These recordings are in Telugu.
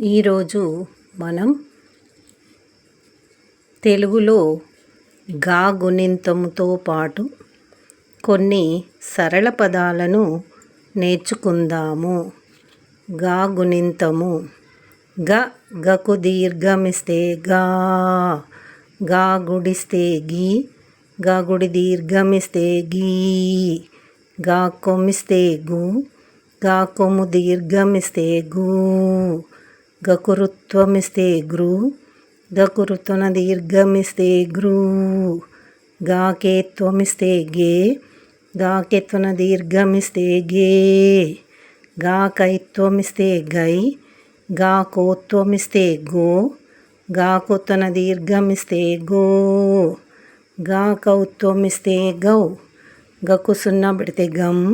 ఈరోజు మనం తెలుగులో గా గుణింతంతో పాటు కొన్ని సరళ పదాలను నేర్చుకుందాము. గా గుణింతము. గ గకు దీర్ఘమిస్తే గా. గా గుడిస్తే గీ. గా గుడి దీర్ఘమిస్తే గీ. గా కొమ్మిస్తే గు. గా కొమ్ము దీర్ఘమిస్తే గూ. గకురుత్వమిస్తే గ్రు గకురుత్వన దీర్ఘమిస్తే గ్రు గాకేత్వమిస్తే గే గాకేత్వన దీర్ఘమిస్తే గే గాకైత్వమిస్తే గై గాకోత్వమిస్తే గో గాకుత్వన దీర్ఘమిస్తే గో గాకౌత్వమిస్తే గౌ గకు సున్నా పెడితే గమ్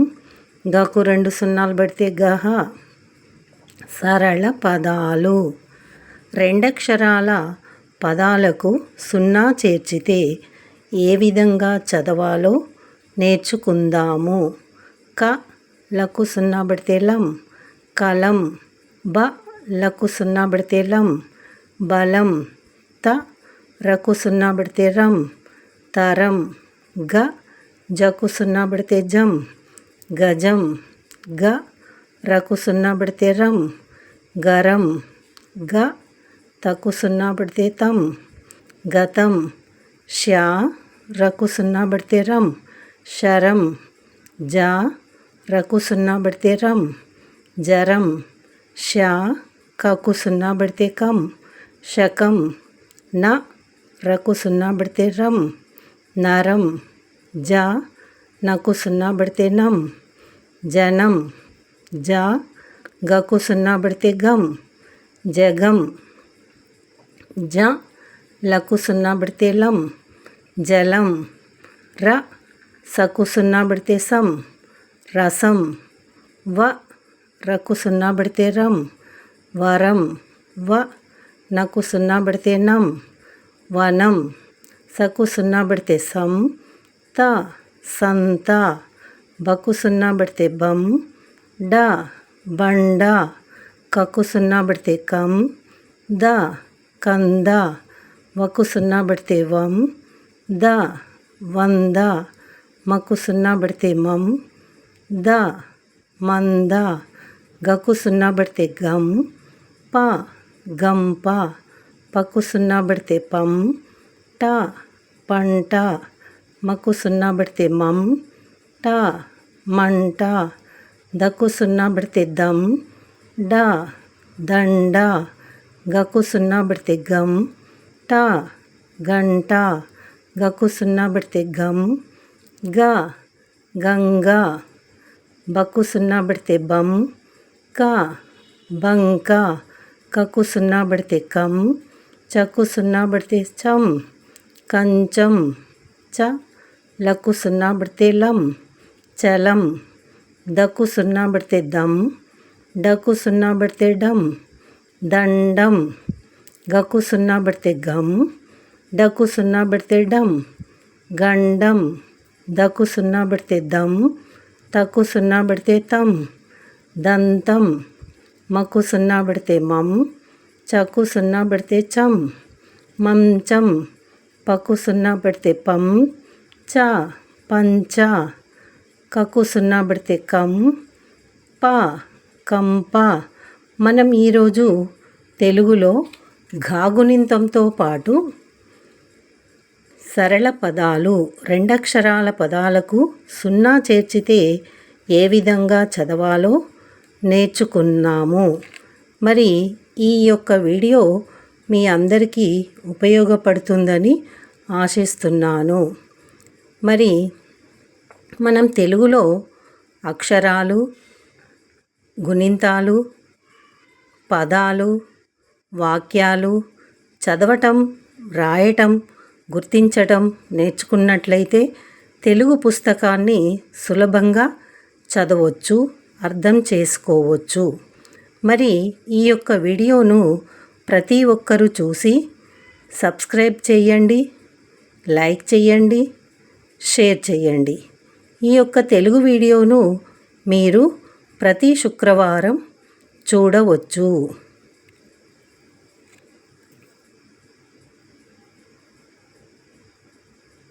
గకు రెండు సున్నాలు పెడితే గహ. సరళ పదాలు. రెండక్షరాల పదాలకు సున్నా చేర్చితే ఏ విధంగా చదవాలో నేర్చుకుందాము. క లకు సున్నా పెడితే లం కలం బ లకు సున్నా పెడితే లం బలం త రకు సున్నా పెడితే రం తరం గ జకు సున్నా పెడితే జం గజం గ రకు సున్నా పడితే రం గరం గ తకు సున్నా పడితే తం గతం షా రకు సున్నా పడితే రం శరం జా రకు సున్నా పడితే రం జరం షా కకు సున్నా పడితే కం శకం న రకు సున్నా పడితే రం నరం జా నకు సున్నా పడితే నం జనం జా గకు సున్నా పడితే గమ్ జగం జ లకు సున్నా పడితే లం జలం ర సకు సున్నా పడితే సం రసం వ రకు సున్నా పడితే రం వరం వ నకు సున్నా పడితే నం వనం సకు సున్నా పడితే సం త సంత బకు సున్నా పడితే బం డ బండ కకు సున్నా పెడితే కం ద కంద వకు సున్నా పెడితే వం ద వంద మకు సున్నా పెడితే మం ద మంద గకు సున్నా పెడితే గం ప గంప పకు సున్నా పెడితే పం ట పంట మకు సున్నా పెడితే మం ట మంట దకు సున్నా పడితే దమ్ డ దండ గకు సున్నా పడితే గమ్ ట గంట గకు సున్నా పడితే గమ్ గ గంగ బకు సున్నా బిడితే బమ్ క బంక కకు సున్నా బిడితే కమ్ చకు సున్నా బిడితే చం కంచం. చ లకు సున్నా బిడితే లం చలం. దకు సున్నా పడితే దమ్ డకు సున్నా పడితే డమ్ దండం గకు సున్నా పడితే గమ్ డకు సున్నా పడితే డమ్ గండం దకు సున్నా పడితే దమ్ తకు సున్నా పడితే తమ్ దంతం మకు సున్నా పడితే మమ్ చకు సున్నా పడితే చం మంచం పకు సున్నా పడితే పం చ పంచ కకు సున్నా పడితే కం ప కంప మనం ఈరోజు తెలుగులో ఘాగునింతంతో పాటు సరళ పదాలు రెండక్షరాల పదాలకు సున్నా చేర్చితే ఏ విధంగా చదవాలో నేర్చుకున్నాము. మరి ఈ యొక్క వీడియో మీ అందరికీ ఉపయోగపడుతుందని ఆశిస్తున్నాను. మరి మనం తెలుగులో అక్షరాలు గుణింతాలు పదాలు వాక్యాలు చదవటం రాయటం గుర్తించటం నేర్చుకున్నట్లయితే తెలుగు పుస్తకాన్ని సులభంగా చదవచ్చు అర్థం చేసుకోవచ్చు. మరి ఈ యొక్క వీడియోను ప్రతి ఒక్కరూ చూసి సబ్స్క్రైబ్ చేయండి లైక్ చేయండి షేర్ చేయండి. ఈ యొక్క తెలుగు వీడియోను మీరు ప్రతి శుక్రవారం చూడవచ్చు.